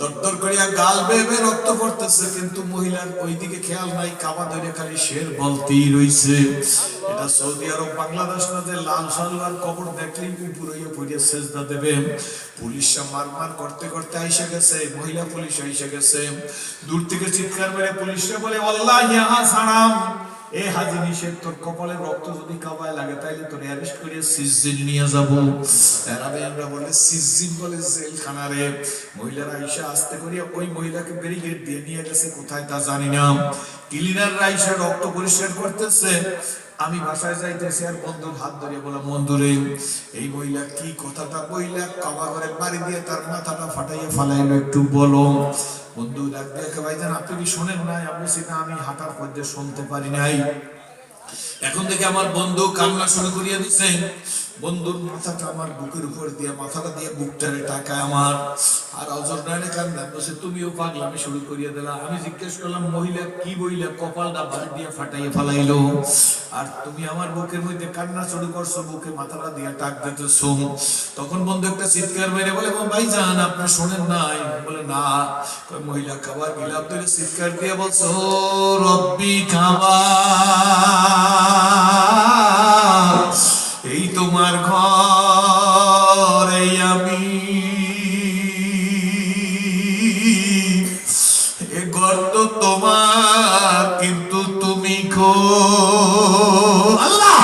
দরদর করিয়া গাল বেবে রক্ত পড়তেছে, কিন্তু মহিলার ওইদিকে খেয়াল নাই, কাবা ধরে খালি শের বলতেই রইছে। এটা সৌদি আরব, বাংলাদেশ না যে লাল সাল্লার কবর দেখলেই উপরে পড়িয়া সেজদা দেবে। পুলিশরা মার মার করতে করতে আইসা গেছে, মহিলা পুলিশ আইসা গেছে। দূর থেকে চিৎকার মেরে পুলিশরা বলে, আল্লাহ ইহা সালাম তোর কপালে রক্ত যদি কাবায় লাগে তোর করে সিজিল নিয়ে যাব। আমরা বলে সিজিল বলে জেলখানা রে। মহিলারা আস্তে ওই মহিলাকে দিয়ে নিয়ে গেছে, কোথায় তা জানি না। ক্লিনার আইসা রক্ত পরিষ্কার করতেছে। আমি বাসায় যাইতেছি আর বন্ধুর হাত ধরে বললাম, বন্ধুরে, এই মহিলা কি কথাটা বইলা কাবা করে বাড়ি দিয়ে তার মাথাটা ফাটাইয়া ফালাইলো, একটু বলো। বন্ধু ডাক দিয়ে ভাইজান আপনি কি শোনেন নাই? আমি সেটা আমি হাঁটার পর্যায়ে শুনতে পারি নাই। এখন থেকে আমার বন্ধু কান্না শুরু করিয়া দিছে বন্ধুর মাথাটা আমার বুকের উপর দিয়ে, মাথাটা দিয়ে বুকটারে টাকায় আমার। আর অজর নাইনে কান্দা বসে তুমিও পাগলামি শুরু করিয়া দিলা আমি জিজ্ঞেস করলাম, মহিলা কি বইলা, কপালটা বাড়ি দিয়ে ফাটাইয়া ফালাইলো? আর তুমি আমার বুকের মধ্যে কান্না শুরু করছ, বুকে মাথাটা দিয়ে টাক দিতেছো। তখন বন্ধু একটা চিৎকার মেরে বলে ভাই যান আপনি শোনেন নাই? বলে, না। মহিলা খাবার গিলাপ ধরে চিৎকার দিয়ে বলছো, রব্বি খাবার তোমার, কিন্তু তুমি খো আল্লাহ!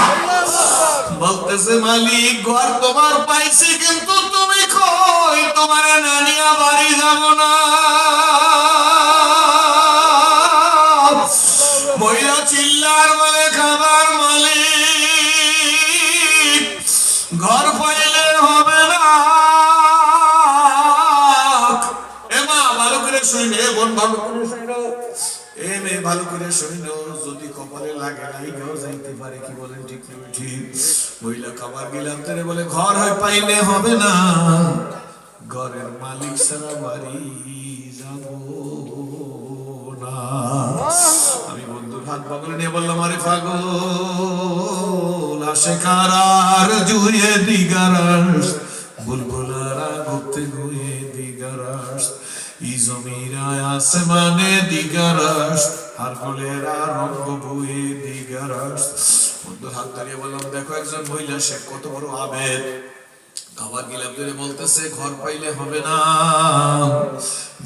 বলতেছে মালিক, ঘর তোমার পাইছি, কিন্তু তুমি কই তোমার নানিয়া বাড়ি যাব না। ঘর ভালো করে শুনো যদি কপালে লাগে নাই লাইগাও যাইতে পারে কি বলেন ঠিক না ঠিক। মহিলা খাবার গেলাম, তারে বলে, ঘর হয় পাইলে হবে না। ঘরের মালিক সারা বাড়ি যাব না। আমি বন্ধুর হাত নিয়ে বললাম, আরে পাগল আসে কারার জুয়ে দিগারাস বুলবুলারা ঘুরতে ঘুরে দিগারাস আসমানে দিগারাস আর গোলেরা রঙ্গ বয়ে দিগারাস হাত দাঁড়িয়ে বললাম, দেখো একজন মহিলা, সে কত বড় আবেদ খাবার গিলাপ ধরে বলতেছে, ঘর পাইলে হবে না।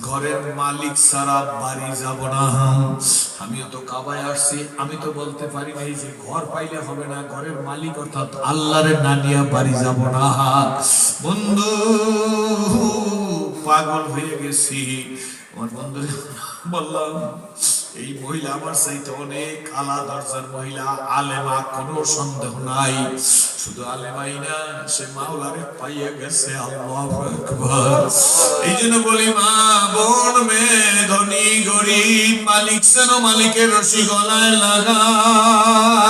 ঘরের মালিক সারা বাড়ি যাব না। আমিও তো কাবায় আসছি, আমি তো বলতে পারি নাই যে ঘর পাইলে হবে না। ঘরের মালিক অর্থাৎ আল্লাহরে না বাড়ি যাব না। বন্ধু, পাগল হয়ে গেছি। আমার বন্ধু বললাম এই মহিলা আমার চাইতে অনেক আলা দরজার মহিলা, আলেমা কোনো সন্দেহ নাই। শুধু আলেমাই না, সে মাওলারে পাইয়ে গেছে, আল্লাহ আকবার। এই জন্য বলি, মা, বোন, মেয়ে, ধনী, গরিব, মালিক সেন মালিকের রশি গলায় লাগাও।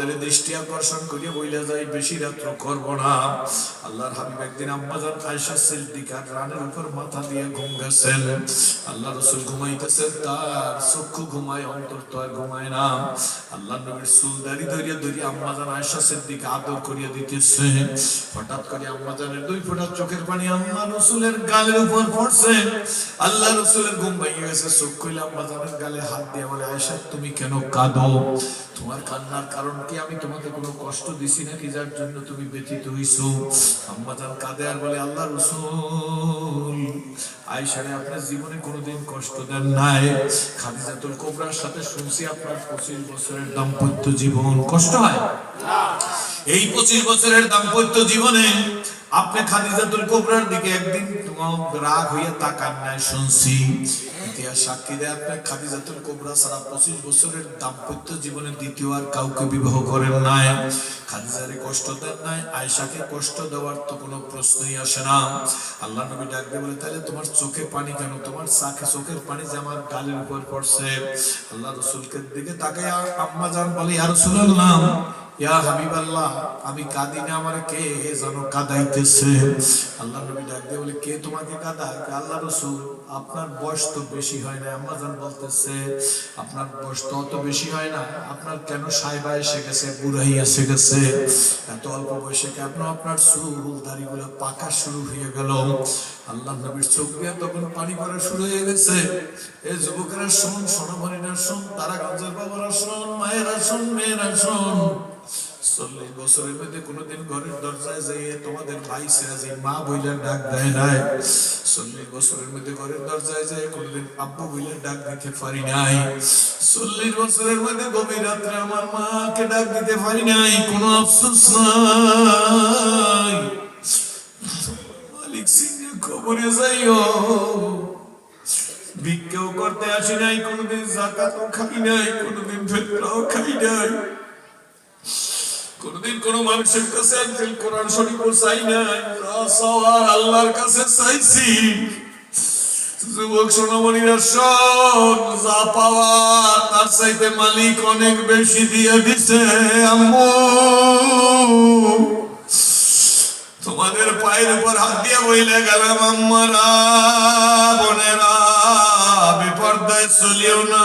বন্ধের দৃষ্টি আকর্ষণ করিয়া বইলা যায়, বেশি রাত্র করব না। আল্লাহর হাবিব একদিন আম্মাজান আয়েশা সিদ্দিকার রানের উপর মাথা দিয়ে ঘুম গেছেন আল্লাহ রাসূল ঘুমাইতেছেন, তার চক্ষু ঘুমায়, অন্তর তো আর ঘুমায় না। আল্লাহ নবীর চুল দাড়ি ধরিয়া ধরিয়া আম্মাজান আয়েশা সিদ্দিক আদর করিয়া দিতেছে। হঠাৎ করে আম্মাজানের দুই ফোঁটা চোখের পানি আল্লাহ রসুলের গালের উপর পড়ছে। আল্লাহ রসুলের ঘুম ভেঙে গেছে, চোখ কইলে আম্মাজানের গালে হাত দিয়ে বলে, আয়েশা, তুমি কেন কাঁদো? তোমার কান্নার কারণ কি আমি তোমাকে কোনো কষ্ট দিছি নাকি যার জন্য তুমি ব্যথিত হইছো। আম্মা জান কাঁদে আর বলে, আল্লাহ রসুল আয়সারে আপনার জীবনে কোনোদিন কষ্ট দেন নাই। খাদিজাতুল কোবরার সাথে শুনছি আপনার পঁচিশ বছরের দাম্পত্য জীবন। কষ্ট হয়? এই পঁচিশ বছরের দাম্পত্য জীবনে আপনি খাদিজাতুল কোবরার দিকে একদিন তোমার রাগ হইয়া তাকান নাই, শুনছি। ইতিহাস সাক্ষী দেয় আপনি খাদিজাতুল কোবরা সারা পঁচিশ বছরের দাম্পত্য জীবনে দ্বিতীয় আর কাউকে বিবাহ করেন নাই। খাদিজারে কষ্ট দেন নাই আয়সাকে কষ্ট দেওয়ার তো কোনো প্রশ্নই আসে না। আল্লাহ নবী ডাকবে বলে তাহলে তোমার চোখে পানি কেন? তোমার চাকে চোখের পানি যে আমার গালের উপর পড়ছে। আল্লাহ রসুলকে দিকে তাকে আম্মা জান বলে আর রসুল্লাহ আমি কাঁদি না আমার কে যেন কাঁদাইতেছে? আল্লাহ নবী ডাক দিয়ে বলে, কে তোমাকে কাঁদায়? আল্লাহ রসুল, আপনার বয়স তো বেশি হয় না আম্মাজান বলতেছে, আপনার বয়স তো অত বেশি হয় না, আপনার কেন সাইবা এসে গেছে বুড়াই এসে গেছে? এত অল্প বয়সে কেন আপনার চুল, দাড়িগুলো পাকা শুরু হয়ে গেল? আল্লাহ নবীর চোখ দিয়ে তখন পানি পড়া শুরু হয়ে গেছে। এ যুবকেরা শোন, সোনামণিরা শোন তারা গঞ্জের বাবারা শোন, মায়েরা শোন, মেয়েরা শোন। চল্লিশ বছরের মধ্যে কোনোদিন ঘরের দরজায় যাইয়ে তোমাদের ভাই সিরাজি মা বইলে ডাক দেয় নাই। চল্লিশ বছরের মধ্যে ঘরের দরজায় যায় কোনোদিন আব্বু বইলে ডাক দিতে পারি নাই। চল্লিশ বছরের মধ্যে গভীর রাত্রে আমার মাকে ডাক দিতে পারি নাই, কোনো আফসোস নাই। মালিক সিং খবরে যাইও। ভিক্ষাও করতে আসি নাই, কোনোদিন জাকাতও খাই নাই, কোনোদিন ফেতরাও খাই নাই। কোনদিন কোন মানুষের কাছে একদিন কোরআন শরীফ চাই নাই। সবার আল্লাহর কাছে চাইছি। যুবক সোনামণিরা শোন, যা পাওয়া তার চাইতে মালিক অনেক বেশি দিয়ে দিছে আম্মু। তোমাদের পায়ের উপর হাত দিয়ে বইলে গেলাম আম্মারা, বোনেরা, বিপর্দয় চলিও না।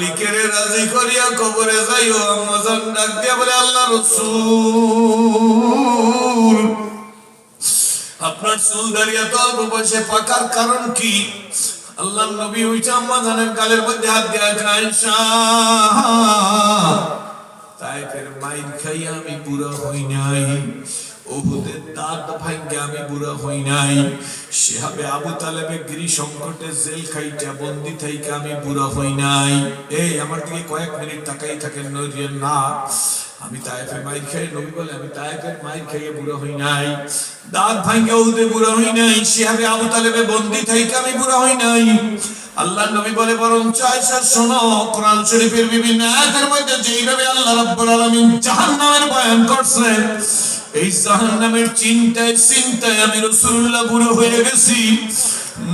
মালিকের রাজি করিয়া কবরে যাইও আম্মাজান ডাক দিয়া বলে, আল্লাহ রসুল, আপনার চুল দাঁড়িয়ে তো অল্প বয়সে পাকার কারণ কি? আল্লাহ নবী ওইটা আম্মাজানের গালের মধ্যে হাত দিয়া যায় তাই ফের মাইন খাইয়া আমি বুড়া হই নাই। ওহুদের দাঁত ভাঙ্গে আমি বুড়া হই নাই। সেভাবে আবু তালেবে গিরি সংকটে জেল খাইটা, বন্দি থাইকা আমি বুড়া হই নাই। এই, আমার দিকে কয়েক মিনিট তাকাই থাকেন নরিয়েন না আমি তাইফে মাইর খাই, নবী বলে, আমি তাইফের মাইর খাইয়ে বুড়া হই নাই। দাঁত ভাঙ্গে ওহুদে বুড়া হই নাই। সেভাবে আবু তালেবে বন্দি থাইকে আমি বুড়া হই নাই। আল্লাহ নবী বলে, বরং চাইসা শোনো, কোরআন শরীফের বিভিন্ন আয়াতের মধ্যে যেইভাবে আল্লাহ রাব্বুল আলামিন জাহান্নামের বয়ান করছে এই জাহান্নামের চিন্তায় চিন্তায় আমি রাসূলুল্লাহ বুড়ো হয়ে গেছি।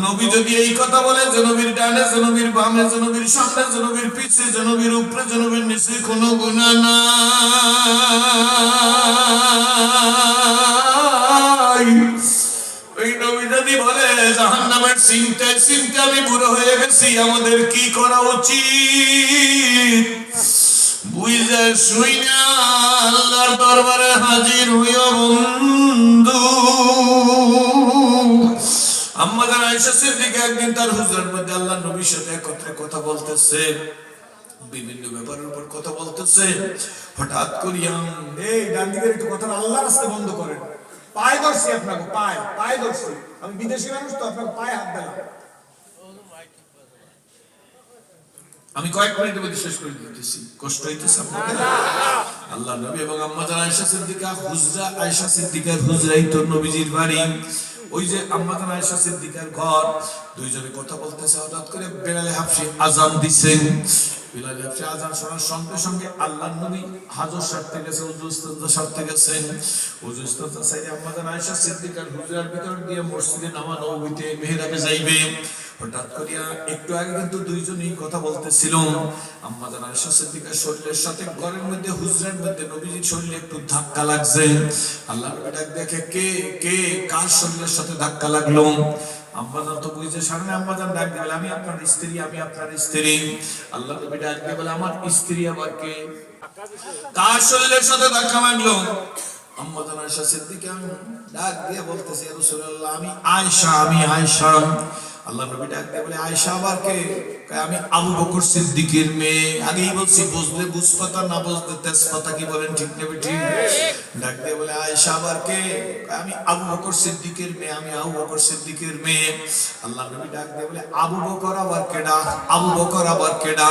নবী যদি এই কথা বলে, যে নবীর ডানে, যে নবীর বামে, যে নবীর সামনে, যে নবীর পিছে, যে নবীর উপরে, যে নবীর নিচে কোনো গুনাহ নাই। চিন্তায় চিন্তা আমি বুড়ো হয়ে গেছি, আমাদের কি করা উচিত? শুই আল্লাহর দরবারে হাজির বন্ধু। আম্মাদার আয়েশা সিদ্দিকা একদিন তার হুজুরের মধ্যে আল্লাহ নবীর সাথে একত্রে কথা বলতেছে। বিভিন্ন ব্যাপারের উপর কথা বলতেছে। হঠাৎ করিয়া এই ডান দিকের একটু কথা আল্লাহ রাস্তা বন্ধ করেন। পায়ে ধরছি আপনাকে পায়ে পায়ে ধরছি। আমি বিদেশি মানুষ তো আপনাকে পায়ে হাত দিলাম। আমি কয়েক মিনিটের মধ্যে শেষ করে দিতেছি। কষ্ট হইতেছে আপনাদের? আল্লাহ নবী এবং আম্মাজান আয়েশা সিদ্দিকা হুজরা আয়েশা সিদ্দিকার হুজরাই তো নবীজির বাড়ি। ওই যে আম্মাজান আয়েশা সিদ্দিকার ঘর দুইজনে কথা বলতেছে হঠাৎ করে বেলালে হাফসি আজান দিছেন দুইজনই কথা বলতেছিল। আম্মা জান আয়েশা সিদ্দিকার শরীরের সাথে ঘরের মধ্যে, হুজরার মধ্যে নবীজির শরীরে একটু ধাক্কা লাগছে। আল্লাহ দেখে, কে কে, কার শরীরের সাথে ধাক্কা লাগল? আম্মা জান তো বুঝছে সামনে আম্মাজান ডাক দিবে আমি আপনার স্ত্রী, আমি আপনার স্ত্রী। আল্লাহ নবী ডাক দিবে আমার স্ত্রী আবার কে কার শরীরের সাথে ধাক্কা লাগল আম্মা জান সিদ্দিকা ডাক দিয়ে বলতেছে রাসূলুল্লাহ, আমি আয়েশা আমি আয়েশা। আল্লাহ নবী ডাক দিয়ে বলে, আয়েশা আবার কে? আমি আবু বকর মেয়ে, আমি আবু বকর সিদ্দিকের মেয়ে। আল্লাহ নবী ডাক দিয়ে বলে, আবু বকর আবার কেডা? আবু বকর আবার কেডা?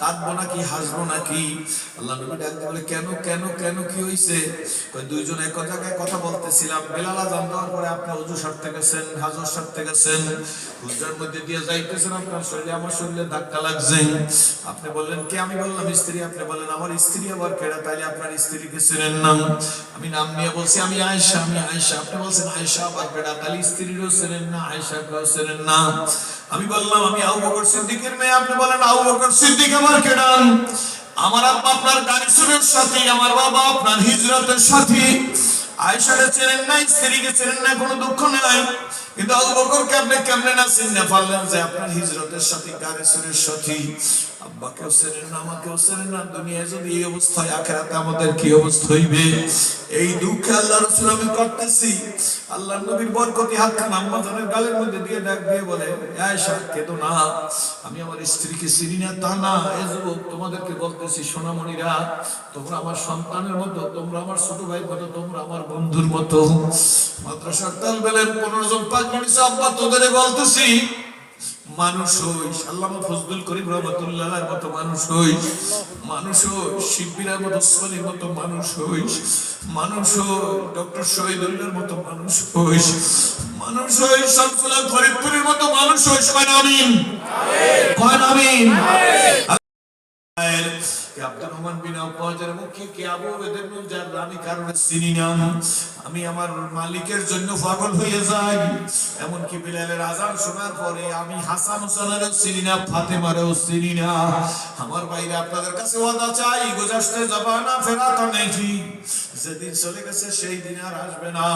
কাঁদবো নাকি, হাসবো নাকি? আল্লাহ নবী ডাক দিয়ে বলে, কেন কেন কেন, কি কয়, দুইজন এক জায়গায় কথা বলতেছিলাম। বেলালা জান দেওয়ার পরে আপনি অজু সারতে গেছেন, হাজর সারতে গেছেন। হুজরার মধ্যে দিয়ে যাইতেছেন, আপনার শরীরে, আমার শরীরে ধাক্কা লাগছে। আপনি বললেন, কি? আমি বললাম, স্ত্রী। আপনি বললেন, আমার স্ত্রী আবার কেডা? তাইলে আপনার স্ত্রীকে চেনেন নাম আমি নাম নিয়ে বলছি, আমি আয়েশা আমি আয়েশা। আপনি বলছেন, আয়েশা আবার কেডা? তাহলে স্ত্রীরও চেনেন না আয়েশা কেউ চেনেন না। আমি বললাম, আমি আবু বকর সিদ্দিকের মেয়ে। আপনি বলেন, আবু বকর সিদ্দিক আমার কেডান আমার আব্বা আপনার গাড়িসুরের সাথে, আমার বাবা আপনার হিজরতের সাথে। আয়েশারে চেনেন নাই, স্ত্রীকে চেনেন না কোনো দুঃখ নাই। কিন্তু আবু বকরকে আপনি কেমনে না চিনতে পারলেন যে আপনার হিজরতের সাথে গাড়িসুরের সাথে? আব্বাকেও না যদি এই অবস্থা হয় আখেরাতে আমাদের কি অবস্থা হইবে? এই দুঃখে আল্লাহ রসুল আমি করতেছি। আল্লাহ নবীর বরকতি আম্মা জানের গালের মধ্যে দিয়ে ডাক দিয়ে বলে আয়েশা, কেঁদো না। আমি আমার স্ত্রীকে চিনি না, তা না। এ যুবক, তোমাদেরকে বলতেছি, সোনামণিরা, তোমরা আমার সন্তানের মতো, তোমরা আমার ছোট ভাই মতো, তোমরা আমার বন্ধুর মতো। মাদ্রাসার তাল বেলেন পনেরো জন পাঁচ মিনিট আব্বা তোদের বলতেছি মানুষ হইস আল্লামা ফজলুল করিম রহমতুল্লাহ মতো মানুষ হইস মানুষ হইস মতো সোনির মতো মানুষ হইস মানুষ ডক্টর মতো মানুষ হইস মতো মানুষ যার চিনি না। আমি আমার মালিকের জন্য পাগল হয়ে যাই। এমনকি বিলালের আজান শোনার পরে আমি হাসান হোসেনেরও চিনি না, ফাতেমারেও চিনি না। আমার বাইরে আপনাদের কাছে ওয়াদা চাই গোজাস্তে জাবানা ফেরাতা নেই। যেদিন চলে গেছে সেই দিন আর আসবে না।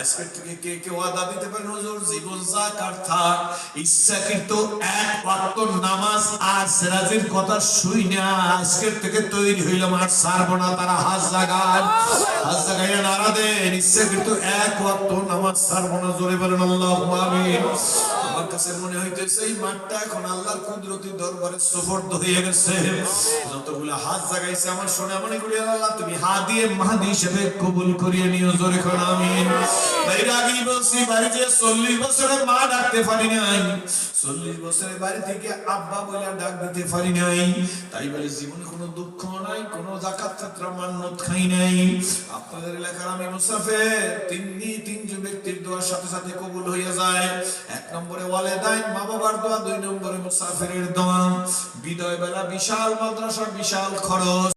আজকে থেকে কে কে ওয়াদা দিতে পারেন হুজুর, জীবন জাকার থাক। ইচ্ছাকৃত এক ওয়াক্ত নামাজ আর সিরাজের কথা শুই না। আজকের থেকে তৈরি হইলাম আর ছাড়বো না, তারা হাজ লাগান। হাজ লাগাইয়া নারা দেন। ইচ্ছাকৃত এক ওয়াক্ত নামাজ ছাড়বো না। জোরে বলেন আল্লাহ। আমিন। আমার মনে হয়ে গেছে। যতগুলো হাত জাগাইছে আমার শুনে মনে করি, আল্লাহ তুমি হাত দিয়ে মাহাদি হিসেবে কবুল করিয়ে নিও, জোরে কোন আমিন। বলছি বাড়িতে চল্লিশ বছরের মা ডাকতে পারি নাই। চল্লিশ বাড়ি থেকে আব্বা বলে ডাক দিতে পারি নাই। তাই বলে জীবনে কোনো দুঃখ নাই, কোনো জাকাত মান্যত খাই নাই। আপনাদের এলাকার আমি মুসাফের তিনটি তিনজন ব্যক্তির দোয়ার সাথে সাথে কবুল হয়ে যায়। এক নম্বরে ওয়ালেদাইন মা বাবার দোয়া, দুই নম্বরে মুসাফিরের দোয়া। বিদয় বেলা বিশাল মাদ্রাসা বিশাল খরচ।